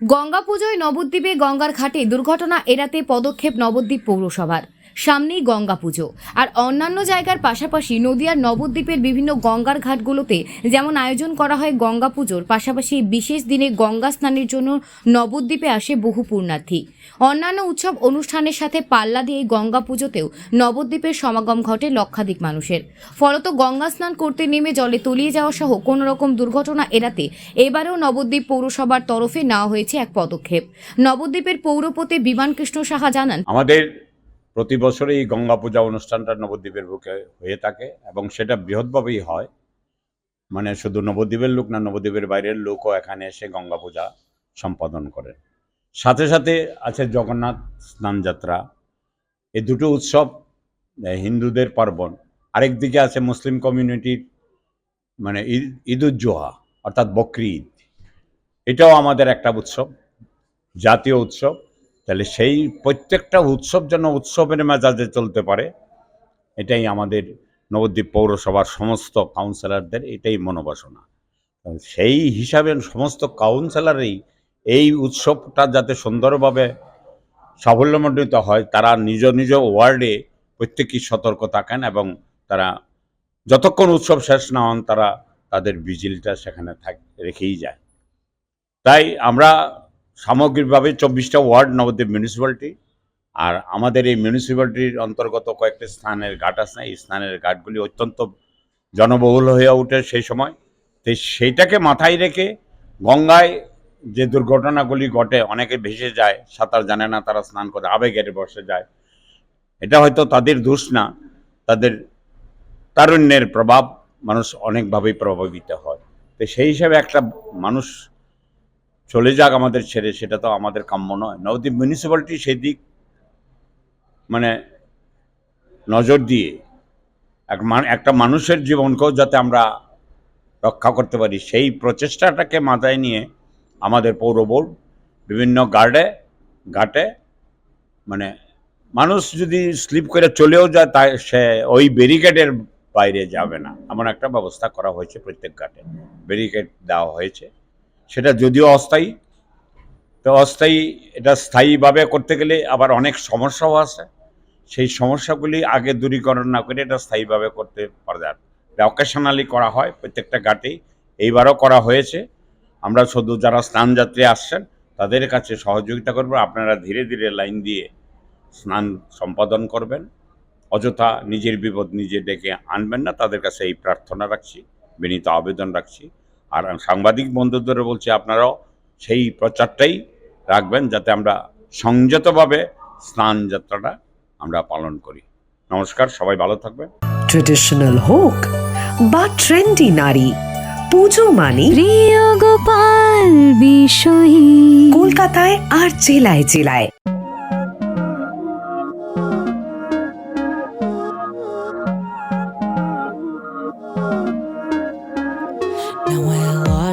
গঙ্গা পুজোয় নবদ্বীপে গঙ্গার ঘাটে দুর্ঘটনা এড়াতে পদক্ষেপ নবদ্বীপ পৌরসভার। সামনেই গঙ্গা পুজো। আর অন্যান্য জায়গার পাশাপাশি নদিয়ার নবদ্বীপের বিভিন্ন গঙ্গার ঘাটগুলোতে যেমন আয়োজন করা হয় গঙ্গা পুজোর, পাশাপাশি বিশেষ দিনে গঙ্গা স্নানের জন্য নবদ্বীপে আসে বহু পুণ্যার্থী। অন্যান্য উৎসব অনুষ্ঠানের সাথে পাল্লা দিয়ে গঙ্গা পুজোতেও নবদ্বীপের সমাগম ঘটে লক্ষাধিক মানুষের। ফলত গঙ্গা স্নান করতে নেমে জলে তলিয়ে যাওয়া সহ কোনো রকম দুর্ঘটনা এড়াতে এবারেও নবদ্বীপ পৌরসভার তরফে নেওয়া হয়েছে এক পদক্ষেপ। নবদ্বীপের পৌরপতি বিমান কৃষ্ণ সাহা জানান, আমাদের প্রতি বছরই এই গঙ্গা পূজা অনুষ্ঠানটা নবদ্বীপের বুকে হয়ে থাকে এবং সেটা বৃহৎভাবেই হয়। মানে শুধু নবদ্বীপের লোক না, নবদ্বীপের বাইরের লোকও এখানে এসে গঙ্গা পূজা সম্পাদন করে। সাথে সাথে আছে জগন্নাথ স্নানযাত্রা। এই দুটো উৎসব হিন্দুদের পার্বণ আরেক দিকে আছে মুসলিম কমিউনিটির মানে ঈদ ঈদুজ্জোহা অর্থাৎ বকরি ঈদ। এটাও আমাদের একটা উৎসব, জাতীয় উৎসব। তাহলে সেই প্রত্যেকটা উৎসব যেন উৎসবের মেজাজে চলতে পারে, এটাই আমাদের নবদ্বীপ পৌরসভার সমস্ত কাউন্সিলরদের এটাই মনোবাসনা। সেই হিসাবে সমস্ত কাউন্সিলরই এই উৎসবটা যাতে সুন্দরভাবে সাফল্যমণ্ডিত হয়, তারা নিজ নিজ ওয়ার্ডে প্রত্যেকেই সতর্ক থাকেন এবং তারা যতক্ষণ উৎসব শেষ না হন, তারা তাদের বিজিলটা সেখানে থাক, রেখেই যায়। তাই আমরা সামগ্রিকভাবে চব্বিশটা ওয়ার্ড নবদ্বীপ মিউনিসিপ্যালিটি আর আমাদের এই মিউনিসিপ্যালিটির অন্তর্গত কয়েকটি স্থানের ঘাট আছে। এই স্থানের ঘাটগুলি অত্যন্ত জনবহুল হয়ে ওঠে সেই সময়। তো সেইটাকে মাথায় রেখে গঙ্গায় যে দুর্ঘটনাগুলি ঘটে, অনেকে ভেসে যায়, সাঁতার জানে না তারা স্নান করে, আবেগের বসে যায়। এটা হয়তো তাদের দোষ না, তাদের তারুণ্যের প্রভাব মানুষ অনেকভাবেই প্রভাবিত হয়। তো সেই হিসাবে একটা মানুষ চলে যাক আমাদের ছেড়ে, সেটা তো আমাদের কাম্য নয়। নবদ্বীপ মিউনিসিপ্যালিটি সেই দিক মানে নজর দিয়ে এক একটা মানুষের জীবনকেও যাতে আমরা রক্ষা করতে পারি, সেই প্রচেষ্টাটাকে মাথায় নিয়ে আমাদের পৌর বোর্ড বিভিন্ন গার্ডে, ঘাটে মানে মানুষ যদি স্লিপ করে চলেও যায়, তাই সে ওই ব্যারিকেডের বাইরে যাবে না। এমন একটা ব্যবস্থা করা হয়েছে প্রত্যেক ঘাটে। ব্যারিকেড দেওয়া হয়েছে। সেটা যদিও অস্থায়ী, তো অস্থায়ী এটা স্থায়ীভাবে করতে গেলে আবার অনেক সমস্যাও আছে। সেই সমস্যাগুলি আগে দূরীকরণ না করে এটা স্থায়ীভাবে করতে পারা যায়। অকেশনালি করা হয় প্রত্যেকটা ঘাটেই, এইবারও করা হয়েছে। আমরা শুধু যারা স্নানযাত্রী আসছেন, তাদের কাছে সহযোগিতা করব। আপনারা ধীরে ধীরে লাইন দিয়ে স্নান সম্পাদন করবেন। অযথা নিজের বিপদ নিজে ডেকে আনবেন না। তাদের কাছে এই প্রার্থনা রাখছি, বিনীত আবেদন রাখছি। আর সাংবাদিক বন্ধুদের বলছি আপনারাও সেই প্রচারটাই রাখবেন যাতে আমরা সংযতভাবে স্নান যাত্রাটা আমরা পালন করি। নমস্কার সবাই ভালো থাকবেন। ট্রেডিশনাল হোক বা ট্রেন্ডি নারী পুজো মানে প্রিয় গোপাল বিষয়ী। কলকাতায় আর জেলায় জেলায়।